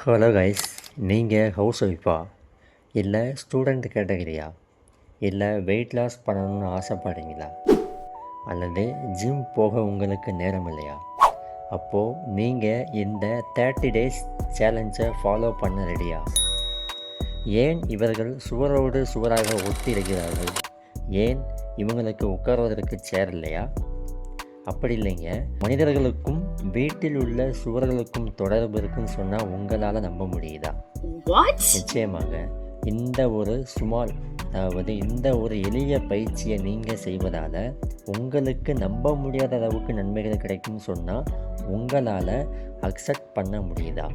Hello guys நீங்கள் house ஒய்ஃபா இல்லை ஸ்டூடெண்ட் கேட்டகரியா இல்லை வெயிட் லாஸ் பண்ணணும்னு ஆசைப்படுறீங்களா? அல்லது ஜிம் போக உங்களுக்கு நேரம் இல்லையா? அப்போது நீங்கள் இந்த தேர்ட்டி டேஸ் சேலஞ்சை ஃபாலோ பண்ண ரெடியா ஏன் இவர்கள் சுவரோடு சுவராக ஒத்தி இருக்கிறார்கள் ஏன் இவங்களுக்கு உட்கார்வதற்கு சேர் இல்லையா? அப்படி இல்லைங்க. மனிதர்களுக்கும் வீட்டில் உள்ள சுவர்களுக்கும் தொடர்பு இருக்குன்னு சொன்னால் உங்களால் நம்ப முடியுதா? நிச்சயமாக. இந்த ஒரு சுமால் அதாவது இந்த ஒரு எளிய பயிற்சியை நீங்கள் செய்வதால் உங்களுக்கு நம்ப முடியாத அளவுக்கு நன்மைகள் கிடைக்கும்னு சொன்னால் உங்களால் அக்செப்ட் பண்ண முடியுதா?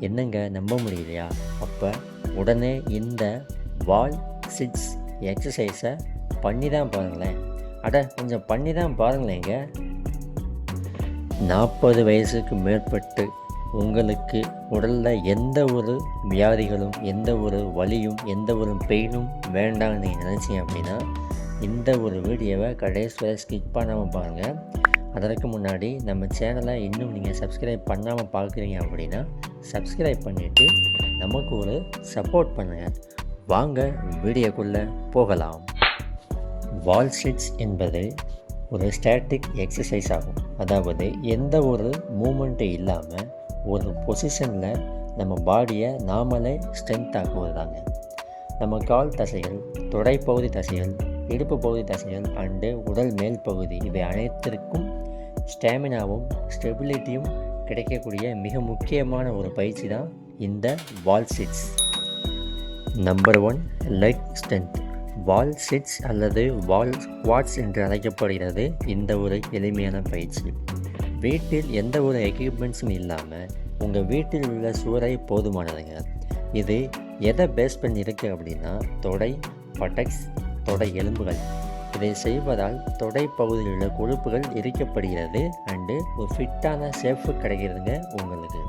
என்னங்க நம்ப முடியலையா? அப்போ உடனே இந்த வால் சிக்ஸ் எக்ஸசைஸை பண்ணி தான் பாருங்களேன். அட கொஞ்சம் பண்ணி தான் பாருங்களேங்க நாற்பது வயசுக்கு மேற்பட்டு உங்களுக்கு உடலில் எந்த ஒரு வியாதிகளும் எந்த ஒரு வலியும் எந்த ஒரு பெயினும் வேண்டாம்னு நீங்கள் நினச்சிங்க அப்படின்னா இந்த ஒரு வீடியோவை கடைசி வரை ஸ்கிப் பண்ணாமல் பாருங்கள் அதற்கு முன்னாடி நம்ம சேனலை இன்னும் நீங்கள் சப்ஸ்கிரைப் பண்ணாமல் பார்க்குறீங்க அப்படின்னா சப்ஸ்கிரைப் பண்ணிவிட்டு நமக்கு ஒரு சப்போர்ட் பண்ணுங்கள் வாங்க வீடியோக்குள்ளே போகலாம். வால் ஸ்ட்ரிட்ஸ் என்பது ஒரு ஸ்டாட்டிக் எக்ஸசைஸ் ஆகும். அதாவது எந்த ஒரு மூமெண்ட்டும் இல்லாமல் ஒரு பொசிஷனில் நம்ம பாடியை நாமளே ஸ்ட்ரென்த் ஆக்குவதாங்க நம்ம கால் தசைகள் தொடைப்பகுதி தசைகள் இடுப்பு பகுதி தசைகள் அண்டு உடல் மேல் பகுதி இவை அனைத்திற்கும் ஸ்டாமினாவும் ஸ்டெபிலிட்டியும் கிடைக்கக்கூடிய மிக முக்கியமான ஒரு பயிற்சி தான் இந்த wall sits number one leg strength wall sits அல்லது வால் ஸ்குவாட்ஸ் என்று அழைக்கப்படுகிறது இந்த ஒரு எளிமையான பயிற்சி. வீட்டில் எந்த ஒரு எக்யூப்மெண்ட்ஸும் இல்லாமல் உங்கள் வீட்டில் உள்ள சுவரை போதுமானதுங்க. இது எதை பேஸ் பண்ணிருக்கு அப்படின்னா தொடை பட்டக்ஸ் தொடை எலும்புகள். இதை செய்வதால் தொடை பகுதியில் உள்ள கொழுப்புகள் எரிக்கப்படுகிறது அண்டு ஒரு ஃபிட்டான ஷேஃப் கிடைக்கிறதுங்க உங்களுக்கு.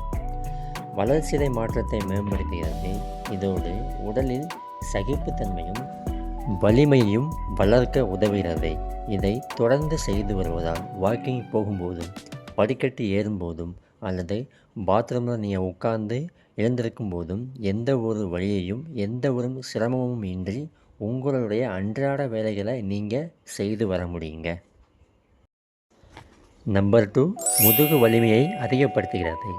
வளர்ச்சிதை மாற்றத்தை மேம்படுத்துகிறது. இதோடு உடலில் சகிப்புத்தன்மையும் வலிமையும் வளர்க்க உதவுகிறது. இதை தொடர்ந்து செய்து வருவதால் வாக்கிங் போகும்போதும் படிக்கட்டு ஏறும்போதும் அல்லது பாத்ரூமில் நீங்கள் உட்கார்ந்து எழுந்திருக்கும் போதும் எந்த ஒரு வழியையும் எந்த ஒரு சிரமமும் இன்றி உங்களுடைய அன்றாட வேலைகளை நீங்கள் செய்து வர முடியுங்க. நம்பர் டூ முதுகு வலிமையை அதிகப்படுத்துகிறது.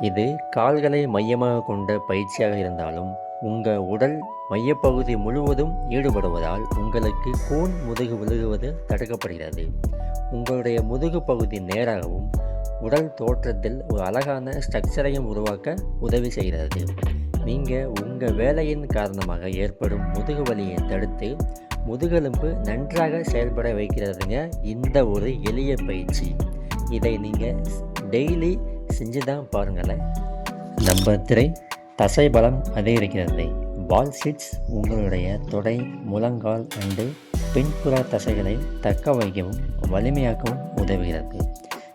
இது கால்களை மையமாக கொண்ட பயிற்சியாக இருந்தாலும் உங்கள் உடல் மையப்பகுதி முழுவதும் ஈடுபடுவதால் உங்களுக்கு கூன் முதுகு விழுகுவது தடுக்கப்படுகிறது. உங்களுடைய முதுகு பகுதி நேராகவும் உடல் தோற்றத்தில் ஒரு அழகான ஸ்ட்ரக்சரையும் உருவாக்க உதவி செய்கிறது. நீங்கள் உங்கள் வேலையின் காரணமாக ஏற்படும் முதுகு வலியை தடுத்து முதுகெலும்பு நன்றாக செயல்பட வைக்கிறதுங்க இந்த ஒரு எளிய பயிற்சி. இதை நீங்கள் டெய்லி செஞ்சு தான் பாருங்களேன். நம்பர் த்ரீ தசை பலம் அதிகரிக்கிறது பால் சீட்ஸ் உங்களுடைய தொடை முழங்கால் அண்டு பின்புற தசைகளை தக்க வைக்கவும் வலிமையாக்கவும் உதவுகிறது.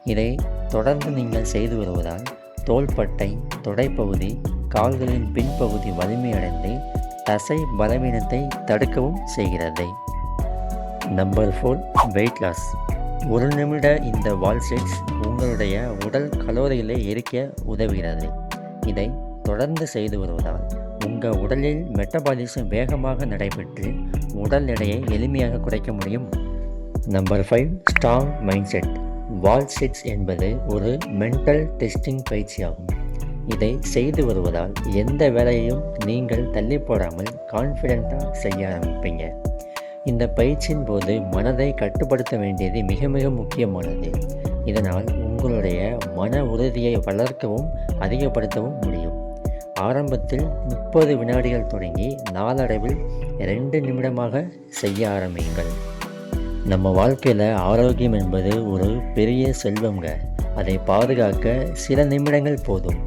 இதை தொடர்ந்து நீங்கள் செய்து வருவதால் தோள்பட்டை தொடைப்பகுதி கால்களின் பின்பகுதி வலிமையடைந்து தசை பலவீனத்தை தடுக்கவும் செய்கிறது. Number four weight loss. ஒரு நிமிட இந்த வால் செட்ஸ் உங்களுடைய உடல் கலோரிகளை எரிக்க உதவுகிறது. இதை தொடர்ந்து செய்து வருவதால் உங்கள் உடலில் மெட்டபாலிசம் வேகமாக நடைபெற்று உடல் எடையை எளிமையாக குறைக்க முடியும். Number five strong mind set wall sits என்பது ஒரு மென்டல் டெஸ்டிங் பயிற்சியாகும். இதை செய்து வருவதால் எந்த வேலையையும் நீங்கள் தள்ளி போடாமல் கான்ஃபிடெண்ட்டாக செய்ய ஆரம்பிப்பீங்க. இந்த பயிற்சியின் போது மனதை கட்டுப்படுத்த வேண்டியது மிக மிக முக்கியமானது. இதனால் உங்களுடைய மன உறுதியை வளர்க்கவும் அதிகப்படுத்தவும் முடியும். ஆரம்பத்தில் முப்பது வினாடிகள் தொடங்கி நாளடைவில் ரெண்டு நிமிடமாக செய்ய ஆரம்பியுங்கள். நம்ம வாழ்க்கையில் ஆரோக்கியம் என்பது ஒரு பெரிய செல்வங்க அதை பாதுகாக்க சில நிமிடங்கள் போதும்.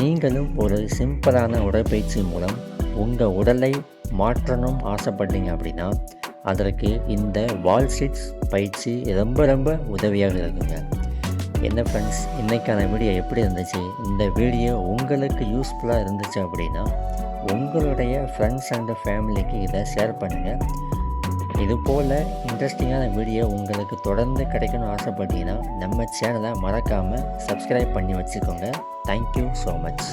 நீங்களும் ஒரு சிம்பிளான உடற்பயிற்சி மூலம் உங்கள் உடலை மாற்றணும் ஆசைப்பட்டீங்க அப்படின்னா அதற்கு இந்த வால் சிட்ஸ் பயிற்சி ரொம்ப ரொம்ப உதவியாக இருக்குங்க. என்ன ஃப்ரெண்ட்ஸ் இன்றைக்கான வீடியோ எப்படி இருந்துச்சு? இந்த வீடியோ உங்களுக்கு யூஸ்ஃபுல்லாக இருந்துச்சு அப்படின்னா உங்களுடைய ஃப்ரெண்ட்ஸ் அண்ட் ஃபேமிலிக்கு இதை ஷேர் பண்ணுங்கள் இது போல் இன்ட்ரெஸ்டிங்கான வீடியோ உங்களுக்கு தொடர்ந்து கிடைக்கணும்னு ஆசைப்பட்டீங்கன்னா நம்ம சேனலை மறக்காமல் சப்ஸ்கிரைப் பண்ணி வச்சுக்கோங்க. Thank you so much